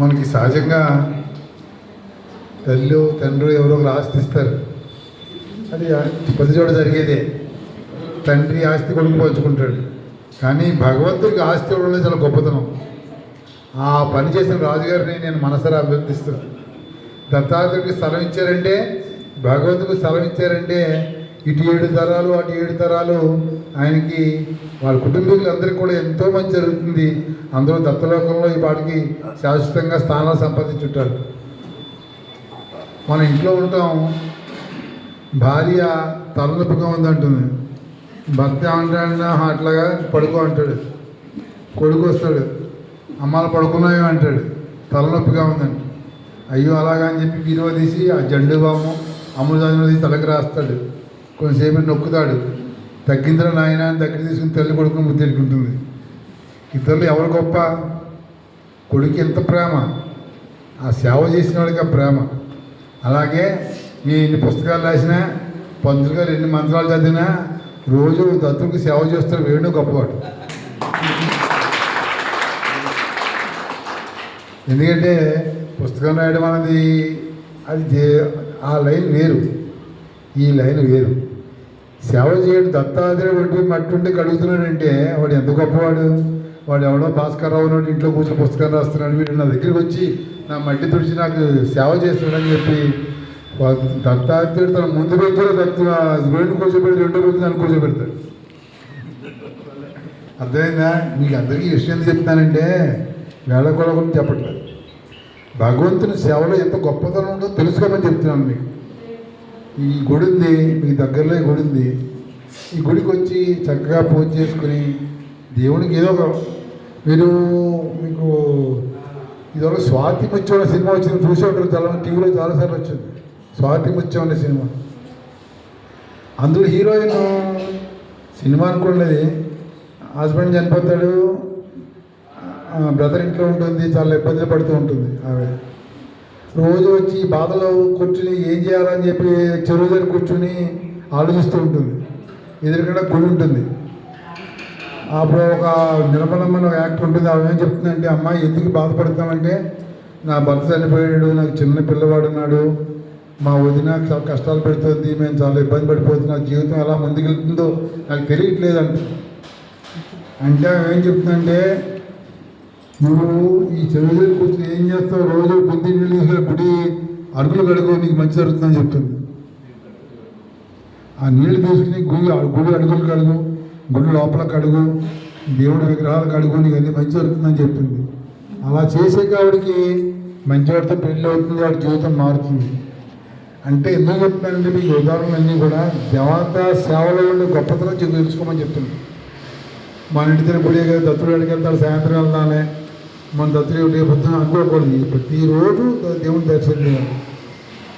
మనకి సహజంగా తల్లి తండ్రి ఎవరో ఒకరు ఆస్తి ఇస్తారు అది ప్రతి చోట జరిగేదే. తండ్రి ఆస్తి కొడుకు పంచుకుంటాడు. కానీ భగవంతుడికి ఆస్తి ఇవ్వడం చాలా గొప్పతనం. ఆ పని చేసిన రాజుగారిని నేను మనసరా అభ్యర్థిస్తున్నాను దత్తాత్రుడికి స్థలం ఇచ్చారంటే భగవంతుడికి స్థలం ఇచ్చారంటే ఇటు ఏడు తరాలు అటు ఏడు తరాలు. ఆయనకి వాళ్ళ కుటుంబీకులందరికీ కూడా ఎంతో మంచి జరుగుతుంది. అందరూ దత్తలోకంలో ఈ పాటికి శాశ్వతంగా స్థానాలు సంపాదించుంటారు. మన ఇంట్లో ఉంటాం. భార్య తలనొప్పిగా ఉందంటుంది. భర్త ఏమంటాడు అట్లాగా పడుకో అంటాడు. కొడుకు వస్తాడు. అమ్మాలు పడుకున్నాయో అంటాడు. తలనొప్పిగా ఉందంట. అయ్యో అలాగా అని చెప్పి బీరువా తీసి ఆ జండు బాము అమృతాంజలి తీసి తలకి రాస్తాడు. కొంతసేపు నొక్కుతాడు. తగ్గిందిరా నాయన అని దగ్గర తీసుకుని తల్లి కొడుకుని ముద్దెట్టుకుంటుంది ఇద్దరు ఎవరు గొప్ప? కొడుకు ఎంత ప్రేమ? ఆ సేవ చేసిన వాడికి ఆ ప్రేమ. అలాగే నేను ఎన్ని పుస్తకాలు రాసినా పంతులు గారు ఎన్ని మంత్రాలు చదివినా రోజు దత్తుడికి సేవ చేస్తారు వేణు గొప్పవాడు. ఎందుకంటే పుస్తకం రాయడం అనేది అది ఆ లైన్ వేరు. ఈ లైన్ వేరు. సేవ చేయడు దత్తాత్రేయ వంటి మట్టుండి కడుగుతున్నాడంటే వాడు ఎంత గొప్పవాడు? వాడు ఎవడో భాస్కర్ రావు ఇంట్లో కూర్చొని పుస్తకాలు రాస్తున్నాడు వీడు నా దగ్గరికి వచ్చి నా మట్టి తుడిచి నాకు సేవ చేస్తున్నాడని చెప్పి దత్తాత్రేయుడు తన ముందు రోజులో దత్త రెండు కూర్చోబెట్టి రెండో రోజు నన్ను కూర్చోబెడతాడు. అర్థమైందా? మీకు అందరికీ విషయం ఎందుకు చెప్తానంటే వేళ కూడా చెప్పట్లేదు. భగవంతుని సేవలో ఎంత గొప్పతనం ఉందో తెలుసుకోమని చెప్తున్నాను మీకు. ఈ గుడి ఉంది మీ దగ్గరలో గుడి ఉంది ఈ గుడికి వచ్చి చక్కగా పూజ చేసుకుని దేవునికి ఏదో ఒక మీరు మీకు ఇదివరకు స్వాతి ముత్యం అనే సినిమా వచ్చింది చూసే ఉంటారు చాలా టీవీలో చాలాసార్లు వచ్చింది. స్వాతి ముత్యం అనే సినిమా. అందులో హీరోయిన్ సినిమా అనుకున్నది హస్బెండ్ చనిపోతాడు బ్రదర్ ఇంట్లో ఉంటుంది చాలా ఇబ్బందులు పడుతూ ఉంటుంది ఆవిడ. రోజు వచ్చి బాధలో కూర్చుని ఏం చేయాలని చెప్పి చెరువు దగ్గర కూర్చుని ఆలోచిస్తూ ఉంటుంది. ఎదురుకుండా గుడి ఉంటుంది. అప్పుడు ఒక నిర్మలమ్మని యాక్ట్ ఉంటుంది. ఆమె ఏం చెప్తుందంటే అమ్మాయి ఎందుకు బాధపడతామంటే నా భర్త చనిపోయాడు నాకు చిన్న పిల్లవాడు ఉన్నాడు. మా వదిన చాలా కష్టాలు పెడుతుంది మేము చాలా ఇబ్బంది పడిపోతున్నా. జీవితం ఎలా ముందుకెళ్తుందో నాకు తెలియట్లేదు అంటే. ఆమె ఏం చెప్తుందంటే నువ్వు ఈ చెరువు దగ్గర కూర్చొని ఏం చేస్తావు? రోజు బుద్ధి నీళ్ళు గుడి అడుగులు కడుగు నీకు మంచి జరుగుతుందని చెప్తుంది. ఆ నీళ్ళు తీసుకుని గుడి గుడి అడుగులు కడుగు గుడి లోపల కడుగు దేవుడి విగ్రహాలు కడుగు నీకు అన్ని మంచి జరుగుతుందని చెప్తుంది. అలా చేసే ఆవిడకి మంచివాడితో పెళ్ళి అవుతుంది వాడి జీవితం మారుతుంది. అంటే ఎందుకు చెప్తున్నానంటే మీకు ఉదాహరణలన్నీ కూడా దేవత సేవలో ఉండే గొప్పతనం తెలుసుకోమని చెప్తుంది మన ఇంటి దగ్గర గుడి దత్తుడు అడిగి వెళ్తాడు సాయంత్రం వెళ్దానే మన దత్తదేవుడు ఏ పొద్దున అనుకోకూడదు. ప్రతిరోజు దేవుని దర్శనం చేయాలి.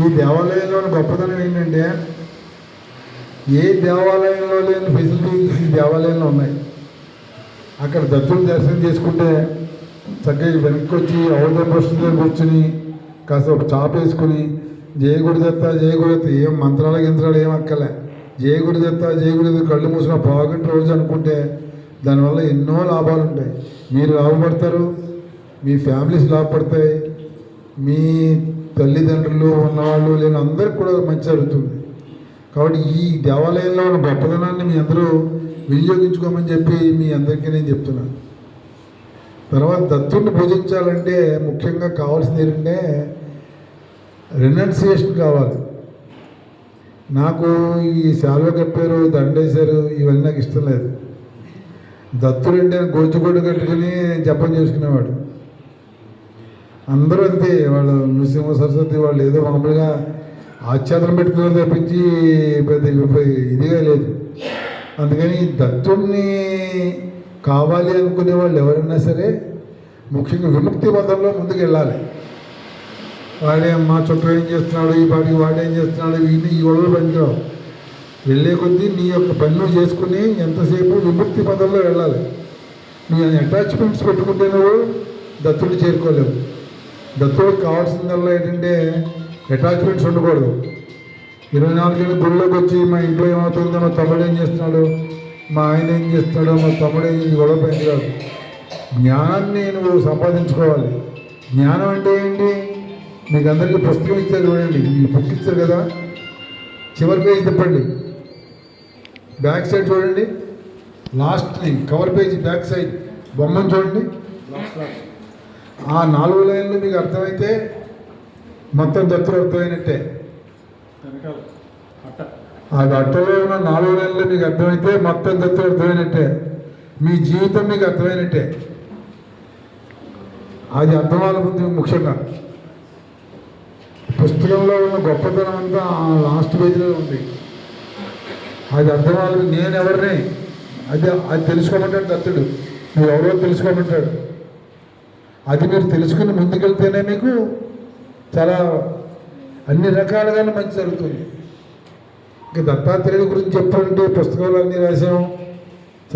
ఈ దేవాలయంలోని గొప్పతనం ఏంటంటే ఏ దేవాలయంలో లేని ఫెసిలిటీస్ ఈ దేవాలయంలో ఉన్నాయి. అక్కడ దత్తుడు దర్శనం చేసుకుంటే చక్కగా వెనక్కి వచ్చి అవతల ప్రశ్న కూర్చుని కాస్త ఒక చాప వేసుకుని జయ గుడి దత్త జయ దత్త ఏం మంత్రాల గింత్రాలు ఏం అక్కలే జయ దత్త జయ దత్త కళ్ళు మూసిన పావుగంట రోజు అనుకుంటే దానివల్ల ఎన్నో లాభాలు ఉంటాయి. మీరు లాభపడతారు మీ ఫ్యామిలీస్ లాభపడతాయి మీ తల్లిదండ్రులు ఉన్నవాళ్ళు లేని అందరికి కూడా మంచి జరుగుతుంది. కాబట్టి ఈ దేవాలయంలో ఉన్న గొప్పదనాన్ని మీ అందరూ వినియోగించుకోమని చెప్పి మీ అందరికీ నేను చెప్తున్నాను. తర్వాత దత్తుడిని పూజించాలంటే ముఖ్యంగా కావాల్సింది ఏంటంటే రెనౌన్సియేషన్ కావాలి. నాకు ఈ శాలువ కప్పారు దండేశారు ఇవన్నీ నాకు ఇష్టం లేదు. దత్తుడు అంటే గోచుగొడ్డు కట్టుకుని జపం చేసుకునేవాడు. అందరూ అంతే. వాళ్ళు నృసింహ సరస్వతి వాళ్ళు ఏదో మామూలుగా ఆచ్ఛాదనం పెట్టుకున్నారు తప్పించి పెద్ద ఇదిగా లేదు. అందుకని దత్తుడిని కావాలి అనుకునే వాళ్ళు ఎవరైనా సరే ముఖ్యంగా విముక్తి పదంలో ముందుకు వెళ్ళాలి వాడే మా చుట్టూ ఏం చేస్తున్నాడు? ఈ పాటికి వాడేం చేస్తున్నాడు? ఇవి ఈ గొడవలు పనికిరావు. వెళ్ళే కొద్దీ నీ యొక్క పన్ను చేసుకుని ఎంతసేపు విముక్తి పదంలో వెళ్ళాలి. నీ అటాచ్మెంట్స్ పెట్టుకుంటే నువ్వు దత్తుడు చేరుకోలేవు. దత్తుడికి కావాల్సిందల్లా ఏంటంటే అటాచ్మెంట్స్ ఉండకూడదు. ఇరవై నాలుగేళ్ళు గుళ్ళోకి వచ్చి మా ఇంట్లో ఏమవుతుందో మా తమ్ముడు ఏం చేస్తున్నాడు? మా ఆయన ఏం చేస్తున్నాడు మా తమ్ముడు ఏం ఈ గొడవ పనికిరాదు జ్ఞానాన్ని నువ్వు సంపాదించుకోవాలి. జ్ఞానం అంటే ఏంటి? మీకు అందరికీ పుస్తకం ఇచ్చారు చూడండి. ఈ బుక్ ఇచ్చారు కదా? చివరి పేజ్ తిప్పండి బ్యాక్ సైడ్ చూడండి. Last cover page back side బొమ్మను చూడండి. ఆ నాలుగు లైన్లు మీకు అర్థమైతే మొత్తం దత్తులు అర్థమైనట్టే. ఆ అట్టలో ఉన్న నాలుగు నెలలు మీకు అర్థమైతే మొత్తం దత్తులు అర్థమైనట్టే. మీ జీవితం మీకు అర్థమైనట్టే. అది అర్థం అవ్వాలి ముఖ్యంగా. పుస్తకంలో ఉన్న గొప్పతనం అంతా ఆ లాస్ట్ పేజీలో ఉంది. అది అర్థం అవ్వాలి నేను ఎవరిని? అది అది తెలుసుకోమంటాడు దత్తుడు. నువ్వు ఎవరో తెలుసుకోమంటాడు. అది మీరు తెలుసుకుని ముందుకెళ్తేనే మీకు చాలా అన్ని రకాలుగా మంచి జరుగుతుంది. ఇక దత్తాత్రేయుడి గురించి చెప్పాలంటే పుస్తకాలు అన్నీ రాసాం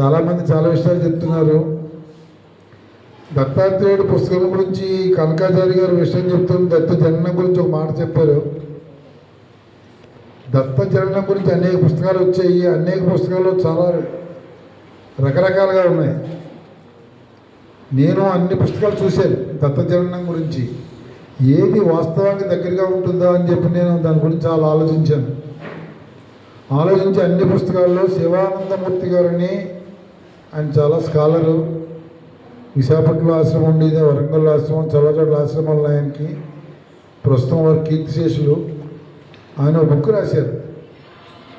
చాలామంది చాలా విషయాలు చెప్తున్నారు. దత్తాత్రేయుడు పుస్తకం గురించి కనకాచారి గారు విషయం చెప్తున్న దత్త జననం గురించి ఒక మాట చెప్పారు. దత్త జననం గురించి అనేక పుస్తకాలు వచ్చాయి. అనేక పుస్తకాలు చాలా రకరకాలుగా ఉన్నాయి. నేను అన్ని పుస్తకాలు చూశాను దత్త జననం గురించి. ఏది వాస్తవానికి దగ్గరగా ఉంటుందా అని చెప్పి నేను దాని గురించి చాలా ఆలోచించాను. ఆలోచించి అన్ని పుస్తకాల్లో శివానందమూర్తి గారని ఆయన చాలా స్కాలరు. విశాఖపట్నంలో ఆశ్రమం ఉండేది వరంగల్లో ఆశ్రమం చాలా చోట్ల ఆశ్రమాలు ఆయనకి ప్రస్తుతం వారు కీర్తిశేషులు. ఆయన ఒక బుక్ రాశారు.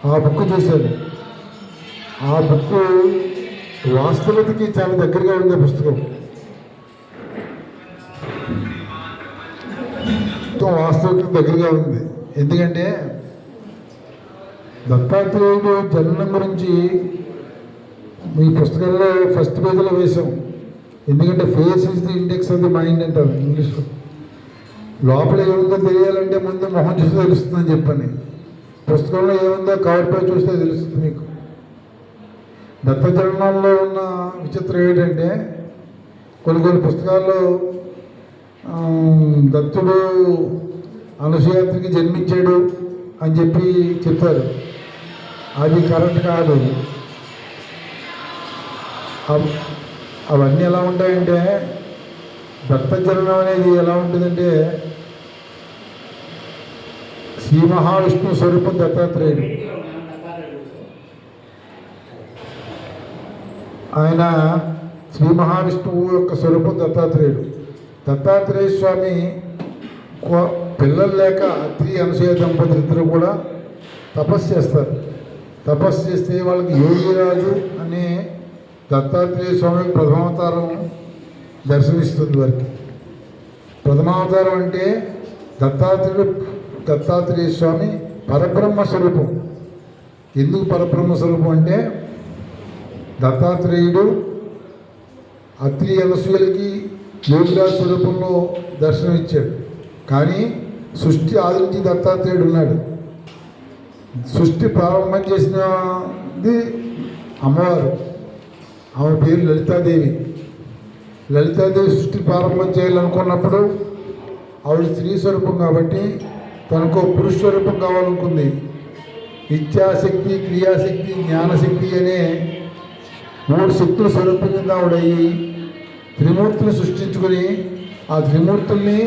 ఆ బుక్ చూశాను. ఆ బుక్ వాస్తవతకి చాలా దగ్గరగా ఉండే పుస్తకం. మొత్తం వాస్తవికతకు దగ్గరగా ఉంది. ఎందుకంటే దత్తాత్రేయుడు జననం గురించి మీ పుస్తకంలో ఫస్ట్ పేజీలో వేసాం ఎందుకంటే face is the index of the mind అంటారు ఇంగ్లీష్లో. లోపల ఏముందో తెలియాలంటే ముందు మొహం చూస్తే తెలుస్తుందని చెప్పని. పుస్తకంలో ఏముందో కవర్ పై చూస్తే తెలుస్తుంది మీకు. దత్త జననాల్లో ఉన్న విచిత్రం ఏంటంటే కొన్ని కొన్ని పుస్తకాల్లో దత్తుడు అనసూయాత్రికి జన్మించాడు అని చెప్పి చెప్తారు అది కరెక్ట్ కాదు. అవ్- అవన్నీ ఎలా ఉంటాయంటే దత్త జననం అనేది ఎలా ఉంటుందంటే శ్రీ మహావిష్ణు స్వరూపం దత్తాత్రేయుడు. ఆయన శ్రీ మహావిష్ణువు యొక్క స్వరూపం దత్తాత్రేయుడు. దత్తాత్రేయ స్వామి కో- పిల్లలు లేక అత్రి అనసూయ దంపతులు ఇద్దరు కూడా తపస్సు చేస్తారు. తపస్సు చేస్తే వాళ్ళకి యోగిరాజు అనే దత్తాత్రేయ స్వామి ప్రథమావతారం దర్శనమిస్తుంది వారికి. ప్రథమావతారం అంటే దత్తాత్రేయుడు దత్తాత్రేయ స్వామి పరబ్రహ్మ స్వరూపం. ఎందుకు పరబ్రహ్మ స్వరూపం అంటే దత్తాత్రేయుడు అత్రి అనసూయలకి యోగిరాజు స్వరూపంలో దర్శనం ఇచ్చాడు. కానీ సృష్టి ఆదించి దత్తాత్రేయుడు ఉన్నాడు. సృష్టి ప్రారంభం చేసినది అమ్మవారు. ఆమె పేరు లలితాదేవి. లలితాదేవి సృష్టి ప్రారంభం చేయాలనుకున్నప్పుడు ఆవిడ స్త్రీ స్వరూపం కాబట్టి తనకు పురుష స్వరూపం కావాలనుకుంది. ఇచ్ఛాశక్తి క్రియాశక్తి జ్ఞానశక్తి అనే మూడు శక్తుల స్వరూపం కింద ఆవిడయ్యి త్రిమూర్తులు సృష్టించుకొని ఆ త్రిమూర్తుల్ని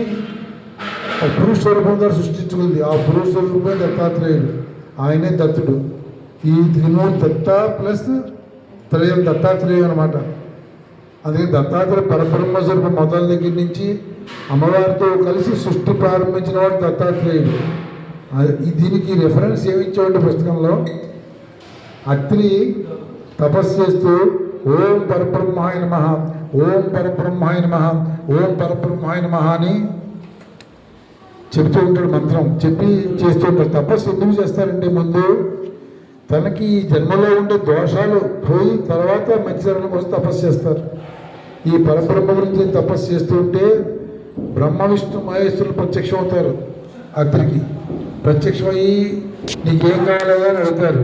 ఆ పురుష స్వరూపం ద్వారా సృష్టించుకుంది. ఆ పురుష స్వరూపమే దత్తాత్రేయుడు. ఆయనే దత్తుడు. ఈ త్రిమూర్తి దత్త ప్లస్ త్రయం దత్తాత్రేయం అనమాట అందుకే దత్తాత్రేయ పరబ్రహ్మ స్వరూపం మొదల దగ్గర నుంచి అమ్మవారితో కలిసి సృష్టి ప్రారంభించిన వాడు దత్తాత్రేయుడు. దీనికి రెఫరెన్స్ ఏమిచ్చామంటే పుస్తకంలో అత్రి తపస్సు చేస్తూ ఓం పరబ్రహ్మాయ నమ ఓం పరబ్రహ్మాయ నమ ఓం పరబ్రహ్మాయ నమ అని చెప్తూ ఉంటాడు మంత్రం. చెప్పి చేస్తూ ఉంటాడు. తపస్సు ఎందుకు చేస్తారంటే ముందు తనకి ఈ జన్మలో ఉండే దోషాలు పోయి తర్వాత మంచి జరగడం కోసం తపస్సు చేస్తారు. ఈ పరబ్రహ్మ గురించి తపస్సు చేస్తూ ఉంటే బ్రహ్మ విష్ణు మహేశ్వరులు ప్రత్యక్షం అవుతారు అతనికి ప్రత్యక్షమయ్యి నీకేం కావాలని అని అడుగుతారు.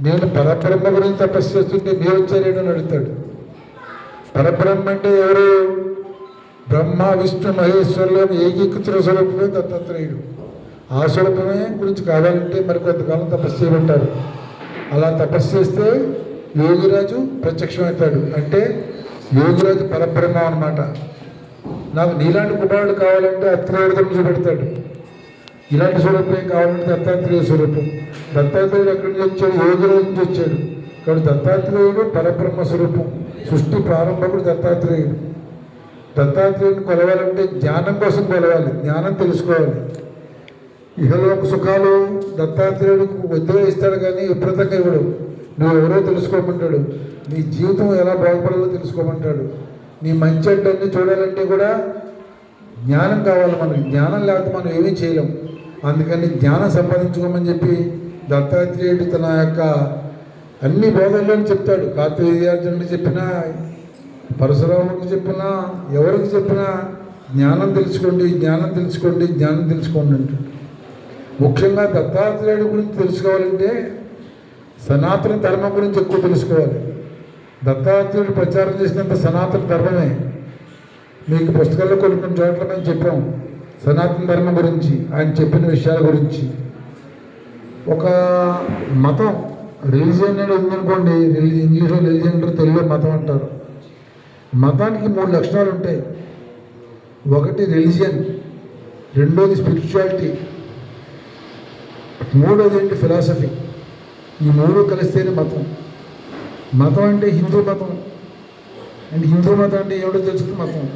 నేను పరబ్రహ్మ గురించి తపస్సు చేస్తుంటే మీరు వచ్చారేంటి అడుగుతాడు. పరబ్రహ్మ అంటే ఎవరు? బ్రహ్మ విష్ణు మహేశ్వరులను ఏకీకృతుల స్వరూపమే దత్తాత్రేయుడు. ఆ స్వరూపమే గురించి కావాలంటే మరి కొంతకాలం తపస్సు చేయమంటారు. అలా తపస్సు చేస్తే యోగిరాజు ప్రత్యక్షమవుతాడు. అంటే యోగిరాజు పరబ్రహ్మ అన్నమాట. నాకు నీలాంటి కుమారుడు కావాలంటే అత్రేయుడు చూపెడతాడు ఇలాంటి స్వరూపం కావాలంటే దత్తాత్రేయ స్వరూపం. దత్తాత్రేయుడు ఎక్కడి నుంచి వచ్చాడు? యోగిరాజు నుంచి వచ్చాడు. కాబట్టి దత్తాత్రేయుడు పరబ్రహ్మ స్వరూపం. సృష్టి ప్రారంభకుడు దత్తాత్రేయుడు దత్తాత్రేయుని కొలవాలంటే జ్ఞానం కోసం కొలవాలి జ్ఞానం తెలుసుకోవాలి. ఇహలోక సుఖాలు దత్తాత్రేయుడికి వద్దుగా ఇస్తాడు కానీ విపరీతంగా ఇవ్వడు. నువ్వు ఎవరో తెలుసుకోమంటాడు. నీ జీవితం ఎలా బాగుపడాలో తెలుసుకోమంటాడు. నీ మంచి అడ్డన్నీ చూడాలంటే కూడా జ్ఞానం కావాలి మనకి. జ్ఞానం లేకపోతే మనం ఏమీ చేయలేం. అందుకని జ్ఞానం సంపాదించుకోమని చెప్పి దత్తాత్రేయుడు తన యొక్క అన్ని బోధనలను చెప్తాడు. కార్తవీర్యార్జునుడికి చెప్పినా పరశురాముడికి చెప్పినా ఎవరికి చెప్పినా జ్ఞానం తెలుసుకోండి జ్ఞానం తెలుసుకోండి జ్ఞానం తెలుసుకోండి అంటాడు. ముఖ్యంగా దత్తాత్రేయుడి గురించి తెలుసుకోవాలంటే సనాతన ధర్మం గురించి ఎక్కువ తెలుసుకోవాలి. దత్తాత్రేయుడు ప్రచారం చేసినంత సనాతన ధర్మమే. మీకు పుస్తకాల్లో కొన్ని కొన్ని చోట్ల మేము చెప్పాం సనాతన ధర్మం గురించి ఆయన చెప్పిన విషయాల గురించి. ఒక మతం రిలీజియన్ అనేది ఉందనుకోండి రిలీజన్ ఇంగ్లీష్లో రిలీజియన్ అంటారు తెలుగులో మతం అంటారు. మతానికి మూడు లక్షణాలు ఉంటాయి. ఒకటి రిలీజియన్ రెండోది స్పిరిచువాలిటీ మూడోది ఏంటి ఫిలాసఫీ ఈ మూడు కలిస్తేనే మతం. మతం అంటే హిందూ మతం. అంటే హిందూ మతం అంటే ఎవడో తెలుసుకున్న మతం.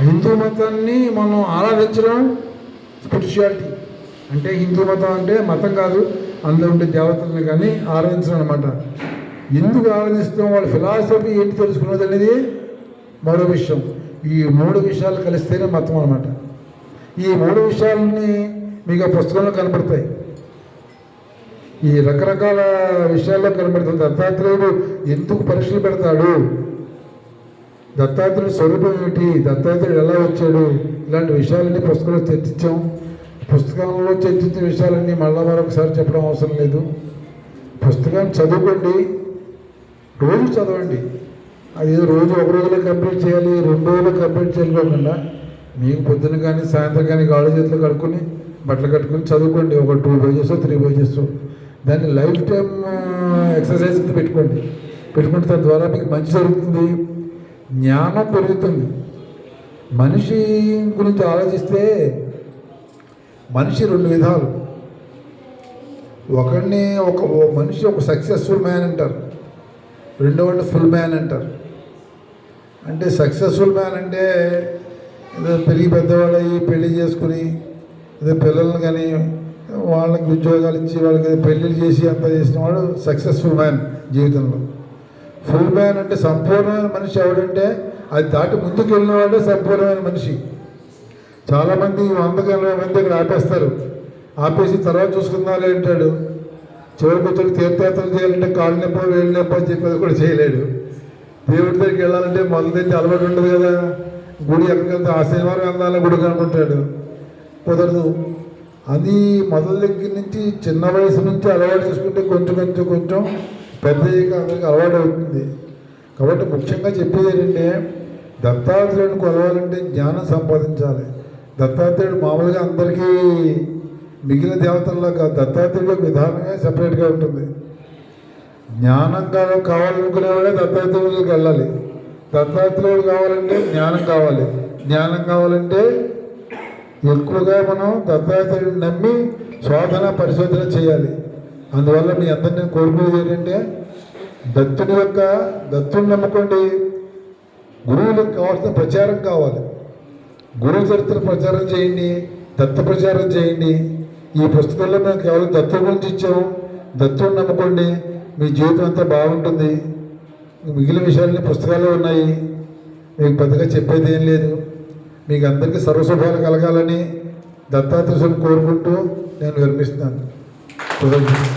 హిందూ మతాన్ని మనం ఆరాధించడం స్పిరిచువాలిటీ అంటే హిందూ మతం అంటే మతం కాదు. అందులో ఉండే దేవతలను కానీ ఆరాధించడం అనమాట ఎందుకు ఆరాధిస్తాం? వాళ్ళ ఫిలాసఫీ ఏంటి తెలుసుకున్నది అనేది మరో విషయం. ఈ మూడు విషయాలు కలిస్తేనే మతం అనమాట ఈ మూడు విషయాలని మీకు ఆ పుస్తకంలో కనపడతాయి. ఈ రకరకాల విషయాల్లో కనబడుతుంది దత్తాత్రేయుడు ఎందుకు పరీక్షలు పెడతాడు? దత్తాత్రేయుడు స్వరూపం ఏమిటి? దత్తాత్రేయుడు ఎలా వచ్చాడు? ఇలాంటి విషయాలన్నీ పుస్తకంలో చర్చించాం. పుస్తకంలో చర్చించిన విషయాలన్నీ మళ్ళా మరొకసారి చెప్పడం అవసరం లేదు. పుస్తకాన్ని చదువుకోండి. రోజు చదవండి. అది రోజు ఒక రోజులో కంప్లీట్ చేయాలి రెండు రోజులు కంప్లీట్ చేయకోకుండా మీకు పొద్దున కానీ సాయంత్రం కానీ గాడి చేతులు కడుక్కొని బట్టలు కట్టుకొని చదువుకోండి. ఒక టూ పేజెస్ త్రీ పేజెస్ దాన్ని లైఫ్ టైం ఎక్సర్సైజ్ పెట్టుకోండి. పెట్టుకుంటే తద్వారా మీకు మంచి జరుగుతుంది. జ్ఞానం పెరుగుతుంది. మనిషి గురించి ఆలోచిస్తే మనిషి రెండు విధాలు. ఒకడిని ఒక మనిషి ఒక సక్సెస్ఫుల్ మ్యాన్ అంటారు. రెండోవాడిని ఫుల్ మ్యాన్ అంటారు. అంటే సక్సెస్ఫుల్ మ్యాన్ అంటే ఏదో పెరిగి పెద్దవాళ్ళు అయ్యి పెళ్ళి చేసుకుని ఏదో పిల్లల్ని కానీ వాళ్ళకి ఉద్యోగాలు ఇచ్చి వాళ్ళకి పెళ్ళిళ్ళు చేసి అంత చేసిన వాడు సక్సెస్ఫుల్ మ్యాన్ జీవితంలో. ఫుల్ మ్యాన్ అంటే సంపూర్ణమైన మనిషి ఎవడంటే అది దాటి ముందుకు వెళ్ళిన వాడే సంపూర్ణమైన మనిషి. చాలామంది వందకు ఎనభై మంది ఇక్కడ ఆపేస్తారు. ఆపేసి తర్వాత చూసుకుందాలే అంటాడు. చివరికి వచ్చి తీర్థయాత్రలు చేయాలంటే కాళ్ళు నొప్ప వేలు నొప్ప అని చెప్పేది కూడా చేయలేడు. దేవుడి దగ్గరికి వెళ్ళాలంటే మొదలు తెచ్చి అలవాటు ఉండదు కదా. గుడి ఎక్కడికి వెళ్తే ఆ శనివారం వెళ్ళాలని గుడి కనుకుంటాడు కుదరదు. అది మొదల దగ్గర నుంచి చిన్న వయసు నుంచి అలవాటు చేసుకుంటే కొంచెం కొంచెం కొంచెం పెద్ద అందరికి అలవాటు అవుతుంది. కాబట్టి ముఖ్యంగా చెప్పేది ఏంటంటే దత్తాత్రేయుని కొలవాలంటే జ్ఞానం సంపాదించాలి. దత్తాత్రేయుడు మామూలుగా అందరికీ మిగిలిన దేవతల్లో కాదు దత్తాత్రేయుడు ఒక విధానమే సపరేట్గా ఉంటుంది. జ్ఞానం కావ కావాలనుకునేవాడే దత్తాత్రేయుడికి వెళ్ళాలి. దత్తాత్రేయుడు కావాలంటే జ్ఞానం కావాలి. జ్ఞానం కావాలంటే ఎక్కువగా మనం దత్తాత్రేయుడిని నమ్మి శోధన పరిశోధన చేయాలి. అందువల్ల మీ అందరిని కోరుకునేది ఏంటంటే దత్తుని యొక్క దత్తుని నమ్ముకోండి. గురువులకు కావాల్సిన ప్రచారం కావాలి. గురువు చరిత్ర ప్రచారం చేయండి దత్త ప్రచారం చేయండి. ఈ పుస్తకంలో మేము కేవలం దత్త గురించి ఇచ్చాము. దత్తుని నమ్ముకోండి. మీ జీవితం అంతా బాగుంటుంది. మిగిలిన విషయాలన్నీ పుస్తకాలు ఉన్నాయి. మీకు పెద్దగా చెప్పేది ఏం లేదు. మీకు అందరికీ సర్వశుభాలు కలగాలని దత్తాత్రేయుని కోరుకుంటూ నేను విరమిస్తున్నాను.